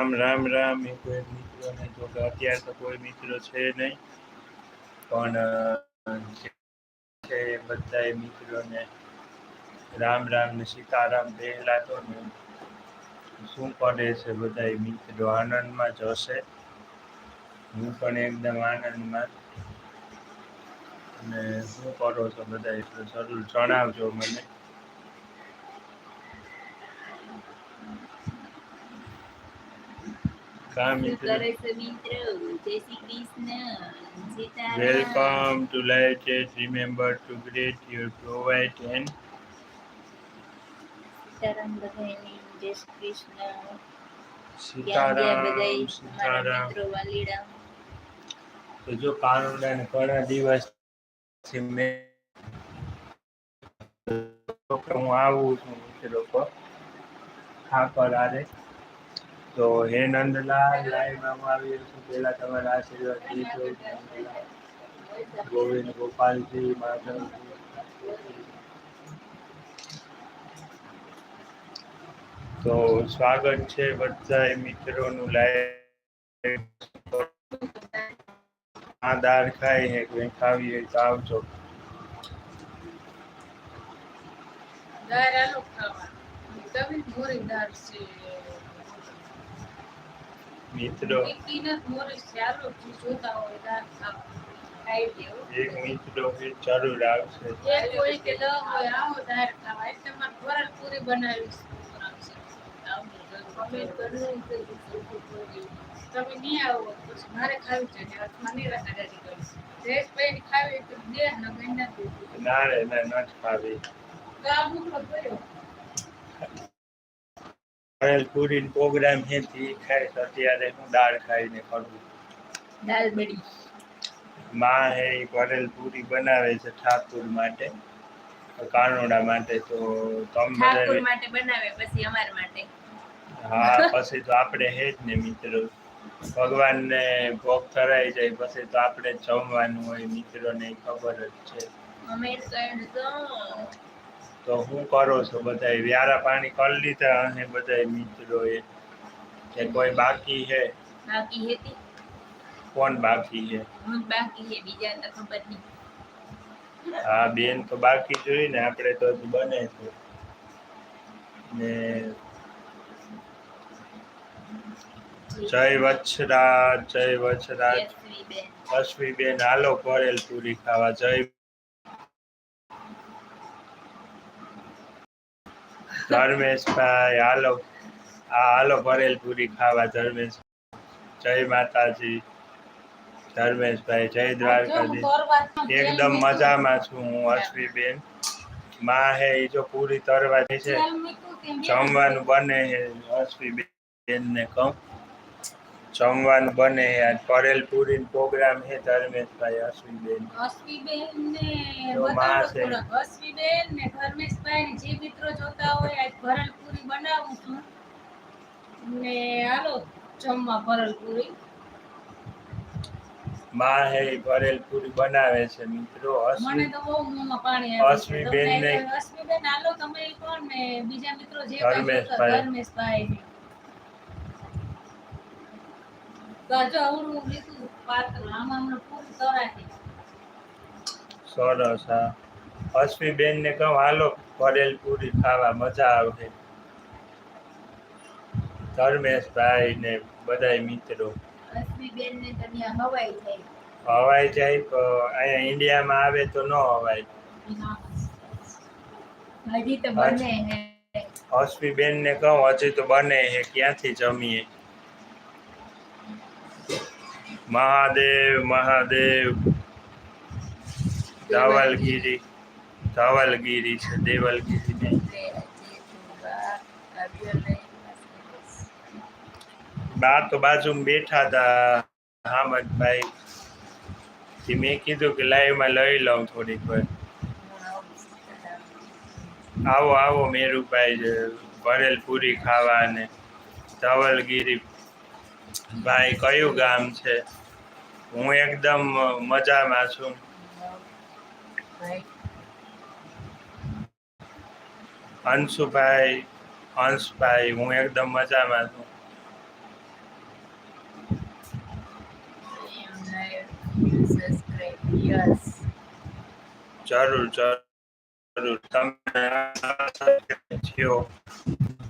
રામ રામ રામ. એ કોઈ મિત્રોને ને તો અત્યારે તો કોઈ મિત્રો છે નહીં. પણ છે બધા મિત્રોને રામ રામ ને સીતારામ પહેલા તો શું કરે છે બધા મિત્રો? આનંદમાં જ હશે. હું પણ એકદમ આનંદમાં. અને શું કરો છો બધા જરૂર જણાવજો મને. કા મિત્રો જય શ્રી કૃષ્ણ સીતારામ જય શ્રી સીતારામ સીતારામ તો જો કાનુડા ને ઘણા દિવસ મેં હું આવું છું મિત્રો. પર ખાકર આરે. તો હે નંદલાલ લાઈવમાં આવી છું પહેલા તમારા આશીર્વાદ દીધો ગોવિંદ ગોપાલજી માધવ તો સ્વાગત છે બધા મિત્રોનું લાઈવ આ દાળ ખાઈ હે કોઈ ખાવી હોય તો આવજો. દાળ આલો ખાવા. મોરી દાળ છે. મિત્રો. એકી મિત્રો જે કોઈ કે ન હોય આવો ખાવા એટલે મારે વરાળ પૂરી બનાવી છે કમેન્ટ કરવું તમે નહીં આવો પછી મારે ખાવી છે ને હાથમાં નહીં જયેશભાઈ ખાવી તો દે. ને ના રે ના નથી ખાવી. ગા પડ્યો કરેલ પૂરી પ્રોગ્રામ હેતી ખાય તો અત્યારે હું દાળ ખાઈને કરું દાળ બડી. માં હે કરેલ પૂરી બનાવે છે ઠાકુર માટે. કાનોડા માટે તો તમે ઠાકુર માટે બનાવે પછી અમાર માટે. હા પછી તો આપણે હે જ ને મિત્રો. ભગવાનને ભોગ કરાઈ જાય પછી તો આપણે જમવાનું હોય મિત્રોને ખબર જ છે. અમે તો તો હું કરો છો બધા વ્યારા પાણી કરી લીધા અને બધા મિત્રોએ કે કોઈ બાકી હે? બાકી હતી? કોણ બાકી હે? હું બાકી છે બીજા તો ખબર નહીં. હા બેન તો બાકી જોઈ ને આપણે તો હજી બને છે. ને જય વત્સરાજ જય બેન. અશ્વી બેન હાલો કરેલ પૂરી ખાવા. જય ધર્મેશભાઈ હાલો. આ હાલો ભરેલ પૂરી ખાવા ધર્મેશ જય માતાજી. ધર્મેશભાઈ જય દ્વારકાધીશ. એકદમ મજામાં છું હું અશ્વી બેનમાં હે એ જો પૂરી તરવાની છે. જમવાનું બને હે અશ્વી બેન ને કહું. જમવાનું બને આજ કરેલ પૂરી પ્રોગ્રામ છે ધર્મેશભાઈ અશ્વી બેન અશ્વીબેન ને. અશ્વીબેન ને ધર્મેશભાઈ ને જે મિત્રો જોતા હોય આજ ભરલ પૂરી બનાવું છું. ને હાલો જમવા ભરલ પૂરી. માં હે ભરેલ પૂરી બનાવે છે મિત્રો મને તો બહુ મોમાં પાણી આવે અશ્વીબેન ને- અશ્વીબેન હાલો તમે પણ ને બીજા મિત્રો જે ધર્મેશભાઈ. ધર્મેશભાઈ ને ગાજો આવડું લીધું. પાતળ આમાં હમણાં પૂરી તરાશે સરસ હા અશ્વી બેન ને કહું હાલો ભરેલ પૂરી ખાવા મજા આવશે. ધર્મેશભાઈ ને બધા મિત્રો. અશ્વીબેન ને તો હવાઈ થઈ હવાઈ જાય તો અહીંયા ઇન્ડિયામાં આવે તો ન હવાય હજી તો બને હે. બેન ને કહું હજી તો બને ક્યાંથી જમીએ? મહાદેવ મહાદેવ. ધાવલગીરી ધાવલગીરી છે દેવલગીરી નહીં બા તો બાજુમાં બેઠા હતા હામદભાઈ. થી મેં કીધું કે લાઈવમાં લઈ લઉં થોડીક વાર. આવો આવો મેરુભાઈ, ભરેલ પૂરી ખાવા અને ધવલગીરી ભાઈ, કયું ગામ છે? હું એકદમ મજામાં છું. અંશુભાઈ, અંશભાઈ, હું એકદમ મજામાં છું. જરૂર જરૂર. તમે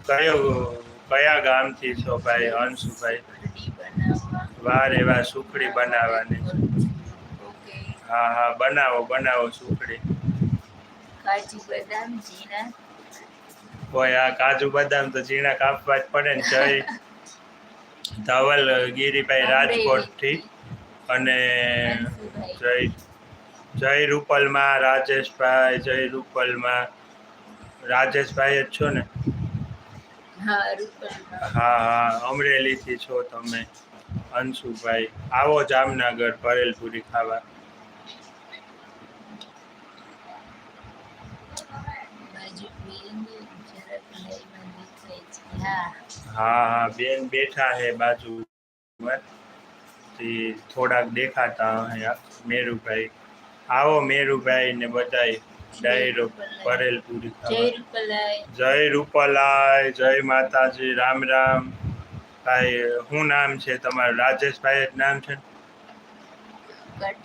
કયો કયા ગામથી છો ભાઈ? અંશુભાઈ વાર એવા સુખડી બનાવવાની છે. હા હા બનાવો બનાવો સુખડી. કોઈ આ કાજુ બદામ તો ઝીણા કાપવા જ પડે ને જય. ધવલ ગીરીભાઈ રાજકોટથી અને જય જય રૂપલમાં રાજેશભાઈ જય રૂપલમાં. રાજેશભાઈ જ છો ને? હા હા અમરેલીથી છો તમે, અંશુભાઈ. આવો જામનગર, ભરેલપુરી ખાવા. હા હા, બેન બેઠા હે બાજુ થોડાક દેખાતા મેરુભાઈ. આવો મેરુભાઈ ને બધાય. ડાયરો જય રૂપલાય. જય માતાજી રામ રામ. ભાઈ શું નામ છે તમારું? રાજેશભાઈ જ નામ છે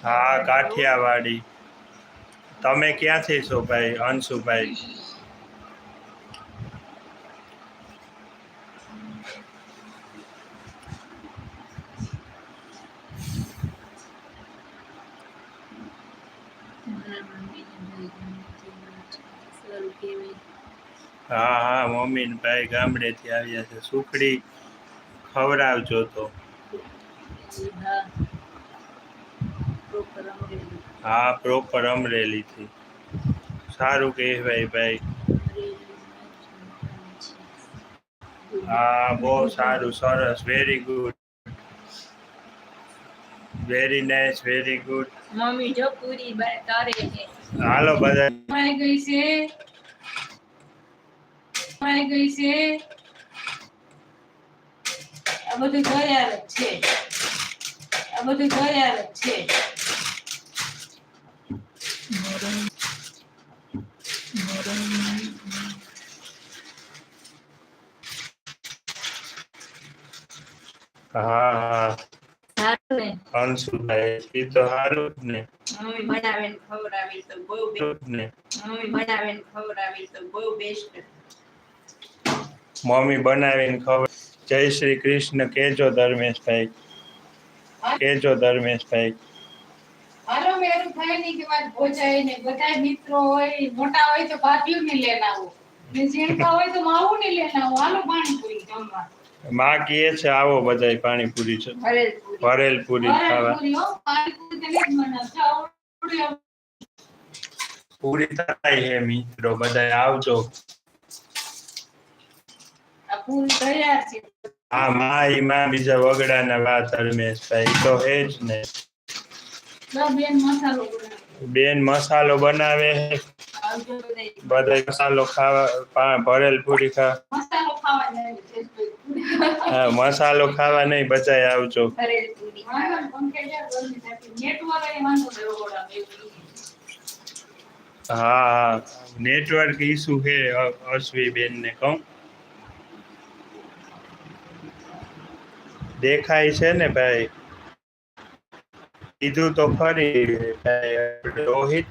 હા કાઠિયાવાડી. તમે ક્યાંથી છો ભાઈ અંશુભાઈ? હા હા મમ્મી ને ભાઈ ગામડેથી આવ્યા છે. સુખડી ખવડાવજો તો. હા પ્રોપર અમરેલીથી. સારું કહેવાય ભાઈ. હા બહુ સારું સરસ very good very nice very good mummy જો પૂરી તારે હાલો બધા. ગઈ છે. આવી ગઈ છે. આ બધું તૈયાર જ છે. આ બધું તૈયાર જ છે. હા અંશુભાઈ તો સારું જ ને. મમ્મી બનાવે ખવડાવી તો બહુ ને. મમ્મી બનાવે ખવડાવી તો બહુ બેસ્ટ મમ્મી બનાવીને ખબર જય શ્રી કૃષ્ણ કેજો ધર્મેશભાઈ. કેજો ધર્મેશભાઈ. હાલો મેરું થાય નહીં કે વાત ભોજાય ને બધા મિત્રો હોય મોટા હોય તો ભાભીઓને લઈને આવો. ને જેણકા હોય તો માવું ને લઈને આવો. હાલો પાણીપુરી જમવા. માં કહે છે આવો બધાય પાણીપુરી છે. ભરેલ પૂરી ખાવા. હો. પૂરી થાય હે મિત્રો. બધાય આવજો. પૂરી હા માં ઈ માં બીજા વગડાના વાત ધર્મેશભાઈ ભાઈ તો એ જ ને બેન મસાલો બેન મસાલો બનાવે. બધા મસાલો ખાવા ભરેલ પૂરી ખા. મસાલો ખાવા જાય છે હા મસાલો ખાવા નહીં બચાય આવજો. હા હા નેટવર્ક હે અ- અશ્વી બેન ને કહું. દેખાય છે ને ભાઈ? કીધું તો ખરી ભાઈ રોહિત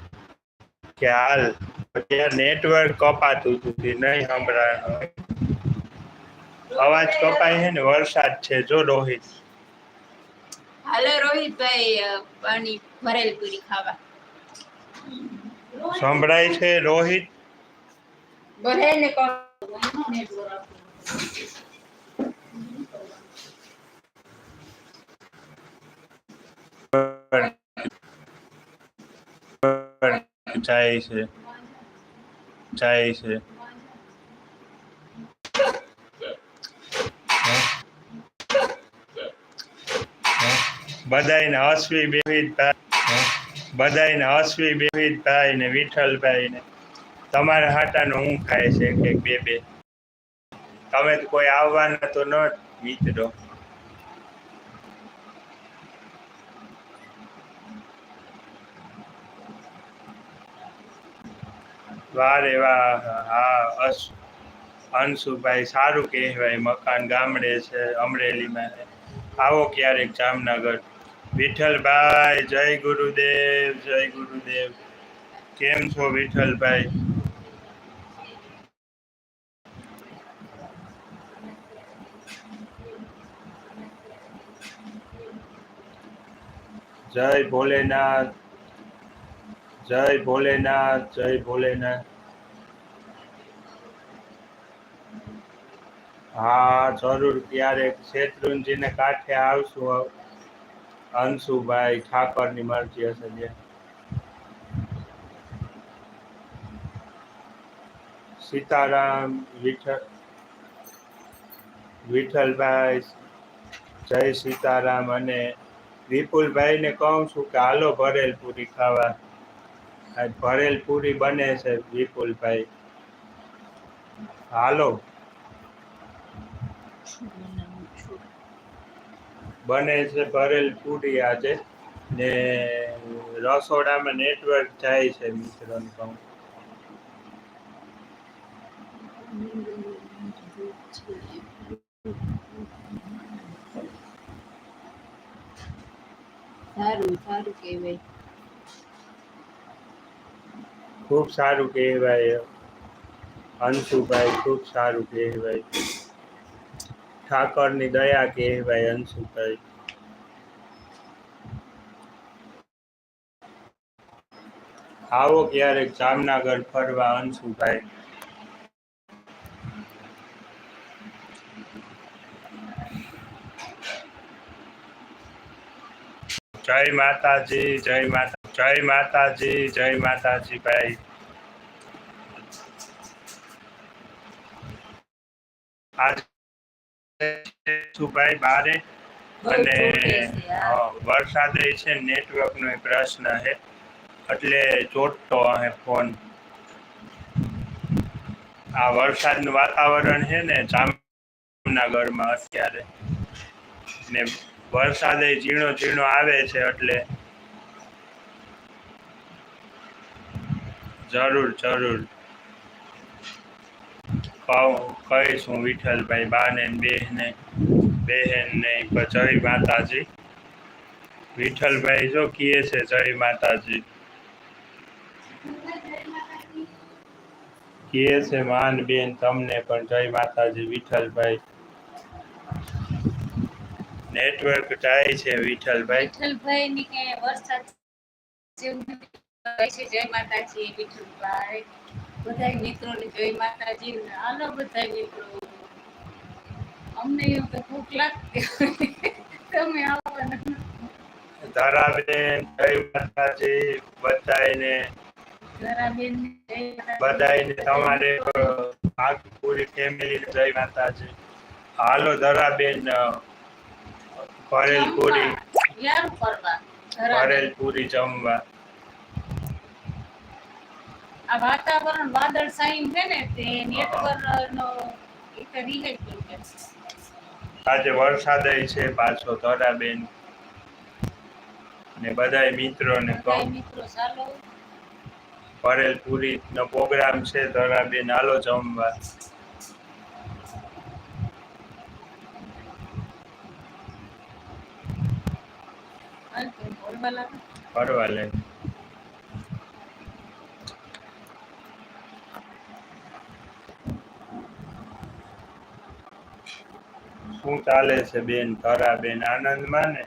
કે હાલ ત્યાં નેટવર્ક કપાતું હતું નહીં સંભળાય અવાજ કપાય છે ને વરસાદ છે જો રોહિત. હાલો રોહિતભાઈ ભાઈ પાણી ભરેલપુરી ખાવા. સંભળાય છે રોહિત? ભરે ને કહો એનું નેટવર્ક આપણું. જાય છે. જાય છે. હસવી બેહિતભાઈ બધાને હસવી બેહિતભાઈ ને વિઠ્ઠલભાઈ ને તમારા હાટાનું હું ખાય છે કે બે બે. તમે કોઈ આવવાના તો ન મિત્રો. વારે વાહ હા, અસ અંશુભાઈ સારું કહેવાય, મકાન ગામડે છે, અમરેલીમાં આવો ક્યારેક જામનગર. વિઠ્ઠલભાઈ, જય ગુરુદેવ જય ગુરુદેવ. કેમ છો વિઠ્ઠલભાઈ? જય ભોલેનાથ. જય ભોલેનાથ જય ભોલેનાથ. હા, જરૂર, ક્યારેક શેત્રુંજીને કાંઠે આવશું અંશુભાઈ ઠાકરની મરજી હશે જે સીતારામ વિઠ્ઠલ, વિઠ્ઠલભાઈ, જય સીતારામ અને વિપુલભાઈને કહું છું કે હાલો ભરેલ પૂરી ખાવા. ભરેલ પૂરી બને છે વિપુલભાઈ. હાલો. બને છે ભરેલ પૂરી આજે. ને રસોડામાં નેટવર્ક જાય છે મિત્રોને કહું સારું સારું કહેવાય. ખૂબ સારું કહેવાય. અંશુભાઈ, ખૂબ સારું કહેવાય. ઠાકરની દયા કહેવાય અંશુભાઈ. આવો ક્યારેક જામનગર ફરવા અંશુભાઈ. જય માતાજી, જય માતા જય માતાજી જય માતાજી ભાઈ. આજે છું ભાઈ બારે અને વરસાદે છે નેટવર્કનો પ્રશ્ન છે એટલે ચોટતો હે ફોન. આ વરસાદનું વાતાવરણ છે ને જામનગરમાં અત્યારે. ને વરસાદે ઝીણો ઝીણો આવે છે એટલે જરૂર જરૂર. કહું કહીશું વિઠ્ઠલભાઈ બાને બેહને બહેન ને જય માતાજી. વિઠ્ઠલભાઈ જો કીએ છે જય માતાજી. કીએ છે માન બેન તમને પણ જય માતાજી વિઠ્ઠલભાઈ. નેટવર્ક જાય છે વિઠ્ઠલભાઈ. વિઠ્ઠલભાઈ ની કે વરસાદ જય માતાજી વિઠ્ઠલભાઈ બધા મિત્રોને જય માતાજી હાલો બધા મિત્રો. અમને એવું કે ભૂખ લાગતી તમે આવવાના ધરાબેન જય માતાજી બધાને ધરાબેન બધાને તમારે પૂરી ફેમિલી જય માતાજી. હાલો ધરાબેન ભરેલ પૂરી. ભરેલ પૂરી જમવા. આ વાતાવરણ વાદળ સાઈન છે ને તે નેટવર્ક નો એક રિલેટ છે. આજે વરસાદ છે પાછો ધરાબેન ને બધા મિત્રોને કહું. મિત્રો ચાલો. ભરેલ પૂરી નો પ્રોગ્રામ છે ધરાબેન હાલો જમવા. ફરવા લાગો. શું ચાલે છે બેન ધરાબેન આનંદમાં ને?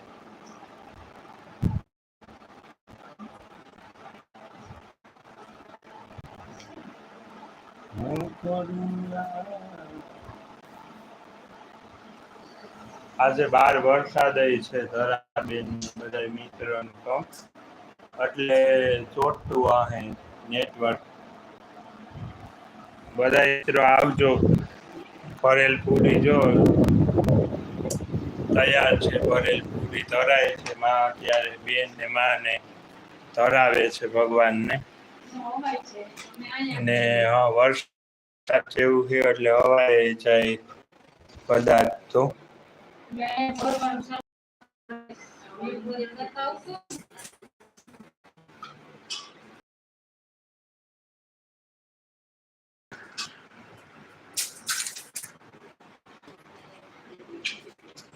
આજે બાર વરસાદ છે ધરાબેન બધા મિત્રો તો. એટલે ચોટતું આહે નેટવર્ક. બધા મિત્રો આવજો ફરેલ પૂરી જો. તૈયાર છે, ભરેલ પૂરી ધરાય છે, માં અત્યારે બેન ને માં ને ધરાવે છે ભગવાનને. અને હા, વરસાદ જેવું છે એટલે હવાય જાય પદાર્થ. તો બે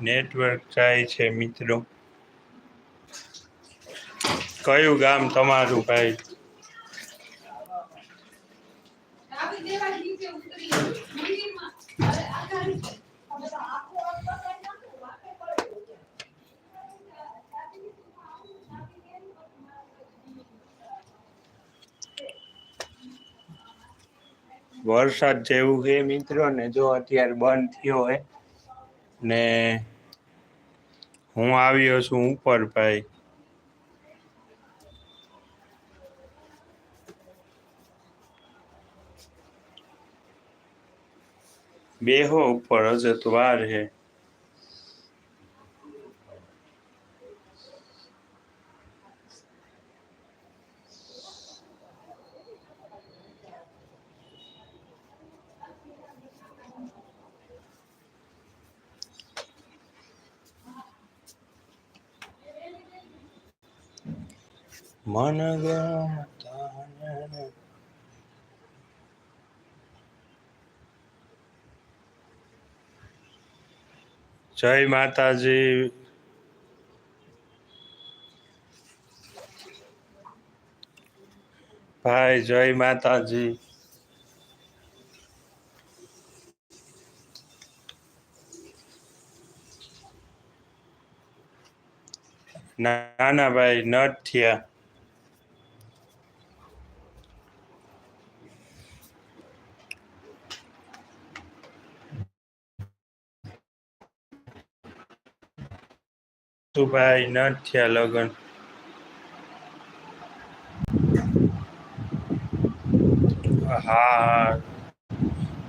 નેટવર્ક જાય છે મિત્રો. કયું ગામ તમારું ભાઈ. વરસાદ જેવું છે મિત્રો ને જો અત્યારે બંધ થયો હોય ને હું આવ્યો છું ઉપર ભાઈ. બેહો ઉપર હજે તો વાર છે મન જય માતાજી. ભાઈ જય માતાજી. ના ના ભાઈ નટ થયા. ભાઈ ન થયા લગન. હા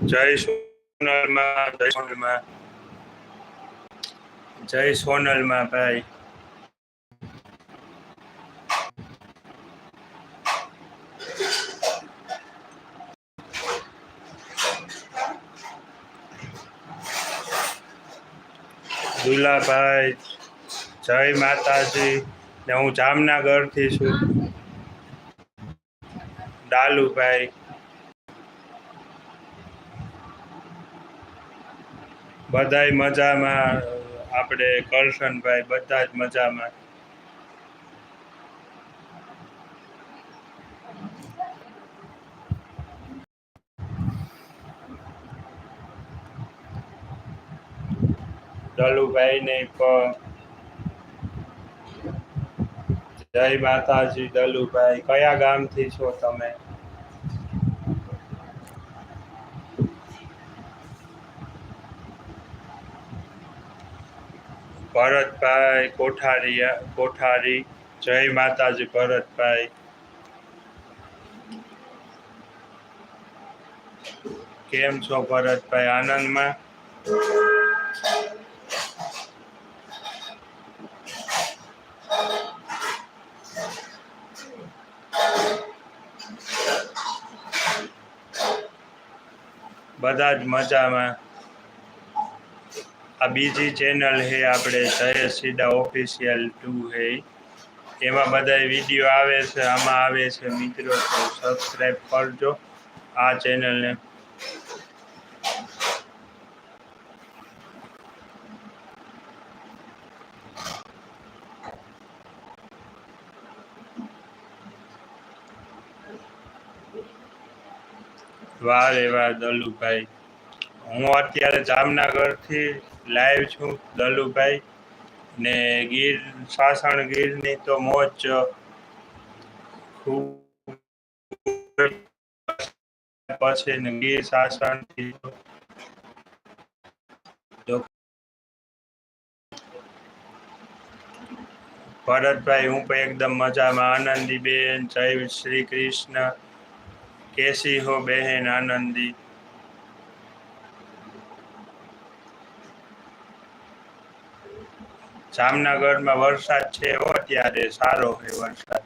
જય સોનલમાં જય સોનલમાં. જય સોનલમાં ભાઈ. દુલાભાઈ. જય માતાજી. ને હું જામનગરથી છું. ડાલુભાઈ. બધાય મજામાં. આપણે કરશનભાઈ બધા જ મજામાં. ડાલુભાઈ ને જય માતાજી, દલુભાઈ, કયા ગામથી છો તમે? ભરતભાઈ કોઠારી કોઠારી, જય માતાજી, ભરતભાઈ. કેમ છો ભરતભાઈ, આનંદમાં? બધા જ મજામાં. આ બીજી ચેનલ હે આપણે જયેશ સીડા ઓફિશિયલ ટુ હે. એમાં બધા વીડિયો આવે છે, આમાં આવે છે. મિત્રો સબસ્ક્રાઈબ કરજો આ ચેનલને વાહ એવા દલુભાઈ. હું અત્યારે જામનગરથી લાઈવ છું દલુભાઈ. ને ગીર, સાસણ ગીરની તો મોજ પછી ગીર, સાસણથી ભરતભાઈ, હું પણ એકદમ મજામાં. આનંદીબેન, જય શ્રી કૃષ્ણ. કેસી હો બહેન આનંદી જામનગરમાં વરસાદ છે હો અત્યારે સારો છે વરસાદ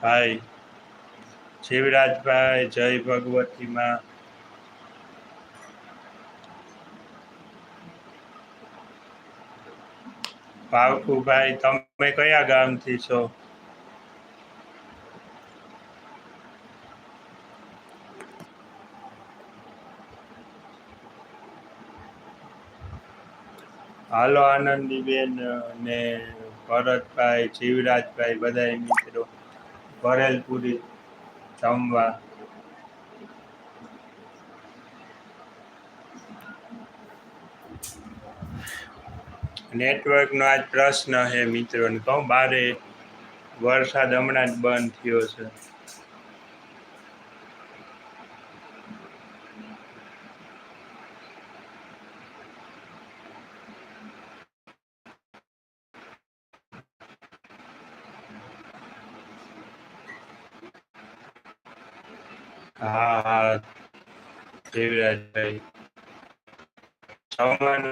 ભાઈ શિવરાજભાઈ જય ભગવતીમાં. ભાવકુભાઈ, તમે કયા ગામથી છો? હાલો આનંદીબેન ને ભરતભાઈ, જીવરાજભાઈ બધા મિત્રો. ભરેલપુરી જમવા નેટવર્કનો આજ પ્રશ્ન છે મિત્રોને કહું બારે વરસાદ હમણાં જ બંધ થયો છે. હા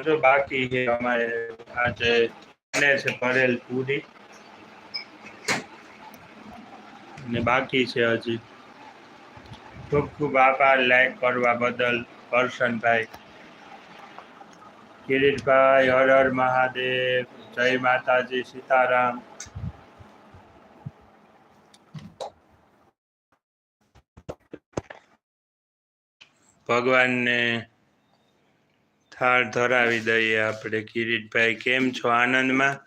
તો બાકી છે અમારે. આજે બને છે ભરેલ પૂરી. ને બાકી છે હજી. ખૂબ ખૂબ આભાર લાઈક કરવા બદલ કરશનભાઈ કિરીટભાઈ, હર હર મહાદેવ, જય માતાજી, સીતારામ. ભગવાનને થાળ ધરાવી દઈએ આપણે. કિરીટભાઈ, કેમ છો આનંદમાં?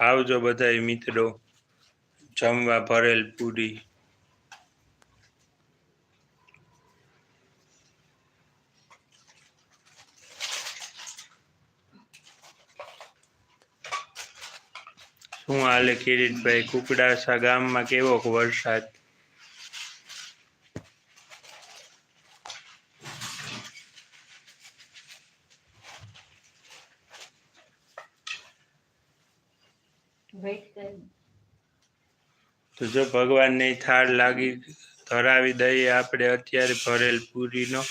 આવજો બધાય મિત્રો. જમવા ભરેલ પૂરી. શું હાલે કિરીટભાઈ? કુકડાસા ગામમાં કેવો વરસાદ? તો જો ભગવાનની થાળ લાગી ધરાવી દઈએ આપણે, અત્યારે ભરેલ પૂરીનો.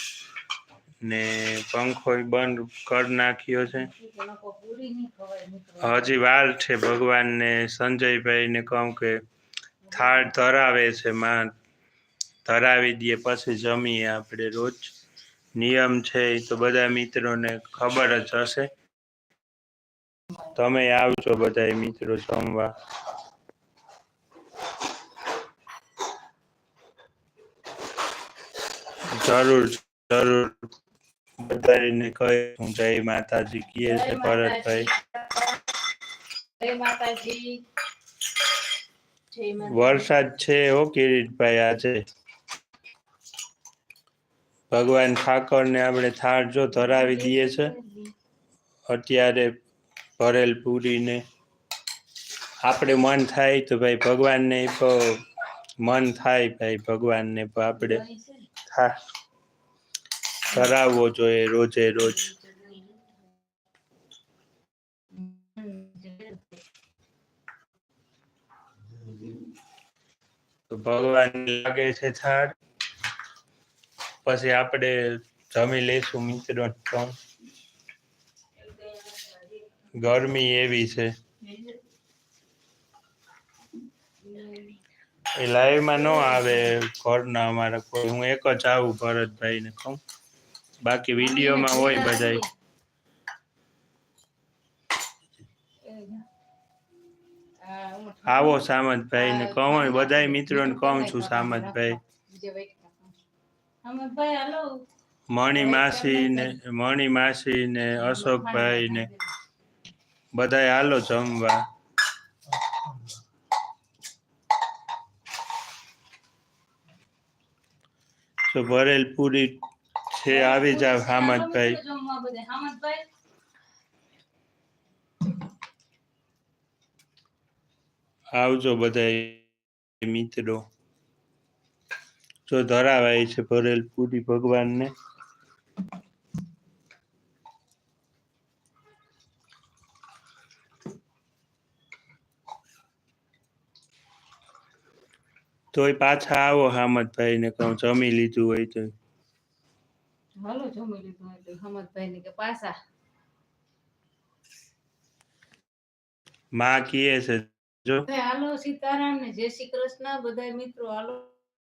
ને પંખો બંધ કરી નાખ્યો છે. હજી વાર છે ભગવાનને સંજયભાઈને કહું કે થાળ ધરાવે છે માં, ધરાવી દઈએ પછી જમીએ આપણે રોજ. નિયમ છે એ તો બધા મિત્રોને ખબર જ હશે. તમે આવજો બધા મિત્રો જમવા જરૂર જરૂર. બધાને કહે જય માતાજી. કીએ છે ભરતભાઈ જય માતાજી. વરસાદ છે ઓ કિરીટભાઈ આજે. ભગવાન ઠાકોરને આપણે થાળ જો ધરાવી દઈએ છે. અત્યારે ભરેલ પૂરીને આપણે મન થાય તો ભાઈ ભગવાનને પ- મન થાય ભાઈ ભગવાનને ને આપણે થા ધરાવવો જોઈએ રોજે રોજ. ભગવાન લાગે છે થાળ. પછી આપણે જમી લઈશું મિત્રો. ગરમી એવી છે. એ લાઈવમાં ન આવે ઘરના અમારા કોઈ. હું એક જ આવું ભરતભાઈ ને કહું. બાકી વિડીયોમાં હોય બધાય. આવો સામતભાઈ ને કહું મિત્રો ને કહું છું સામંતભાઈ. મણી માસી ને મણી માસી ને અશોકભાઈ ને બધા હાલો જમવા. તો ભરેલ પૂરી છે આવી જાવ હામદભાઈ આવજો બધા મિત્રો. જો ધરાવાય છે ભરેલ પૂરી ભગવાનને. તોય પાછા આવો હામદભાઈ ને કહું જમી લીધું હોય તો હાલો જમી લીધું એટલે હમદભાઈ ને કે પાછા. માં કીએ છે જો. હાલો સીતારામ ને જય શ્રી કૃષ્ણ બધા મિત્રો હાલો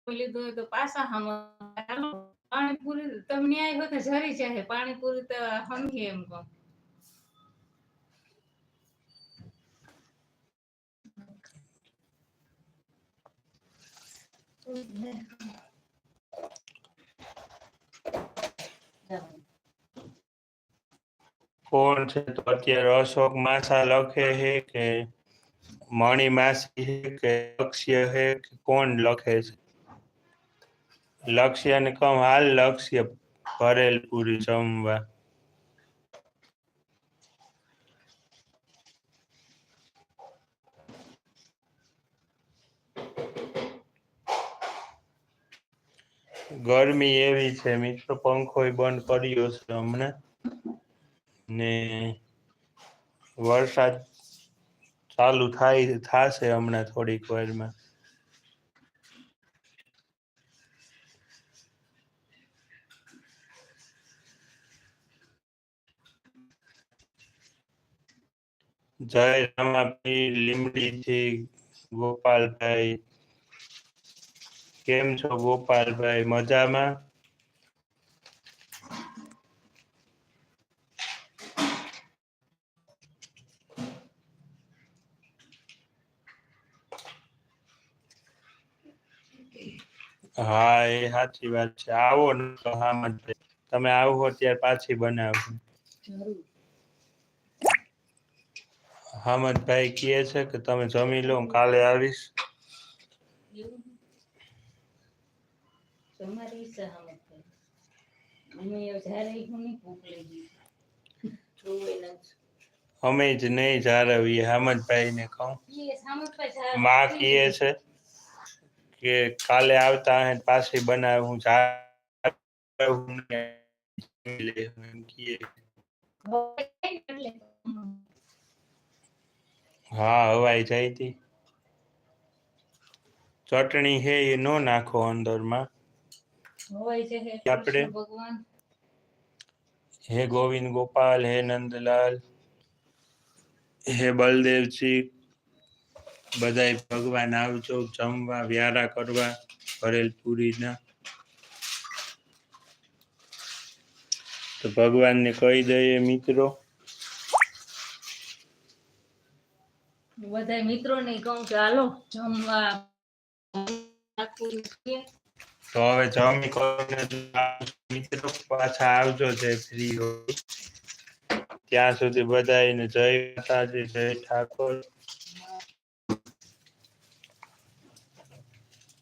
લીધું હોય તો પાછા હમદ હાલો પાણીપુરી તમને આવી હોય તો જરી જાય પાણીપુરી તો સમજી એમ કહું. કોણ છે તો અત્યારે અશોક માસા લખે છે કે મણિ માસી છે કે લક્ષ્ય છે કે કોણ લખે છે? લક્ષ્ય ને કમ હાલ લક્ષ્ય ભરેલ પૂરી જમવા. ગરમી એવી છે, મિત્રો. પંખો બંધ કર્યો છે હમણાં. ને વરસાદ ચાલુ થાય, થશે હમણાં થોડીક વારમાં. જય રામાપી લીમડી થી ગોપાલભાઈ કેમ છો ગોપાલભાઈ? મજામાં? હા, એ સાચી વાત છે. આવો ને હા તમે આવો ત્યારે પાછી બનાવજો હમદભાઈ કહે છે કે તમે જમી લો કાલે આવીશ. તમારી સહમત અમે જ્યારે હું નહીં ભૂખ જોવે અમે જ નહીં જાળવીએ હામદભાઈ ને કહું માં કહે છે કે કાલે આવતા હે પાછી બનાવ હું જાળવું એમ કહે. હા હવાઈ જાય તી. ચટણી હે એ નો નાખો અંદરમાં. હોય છે હે આપણે- ભગવાન? હે ગોવિંદ ગોપાલ હે નંદલાલ હે બલદેવજી બધાય ભગવાન આવજો જમવા વ્યારા કરવા ભરેલ પૂરીના. તો ભગવાનને કહી દઈએ મિત્રો. બધા મિત્રોને કહું કે હાલો જમવા. તો હવે જમી મિત્રો, પાછા આવજો જે ફ્રી ત્યાં સુધી બધાને જય માતાજી, જય ઠાકોર.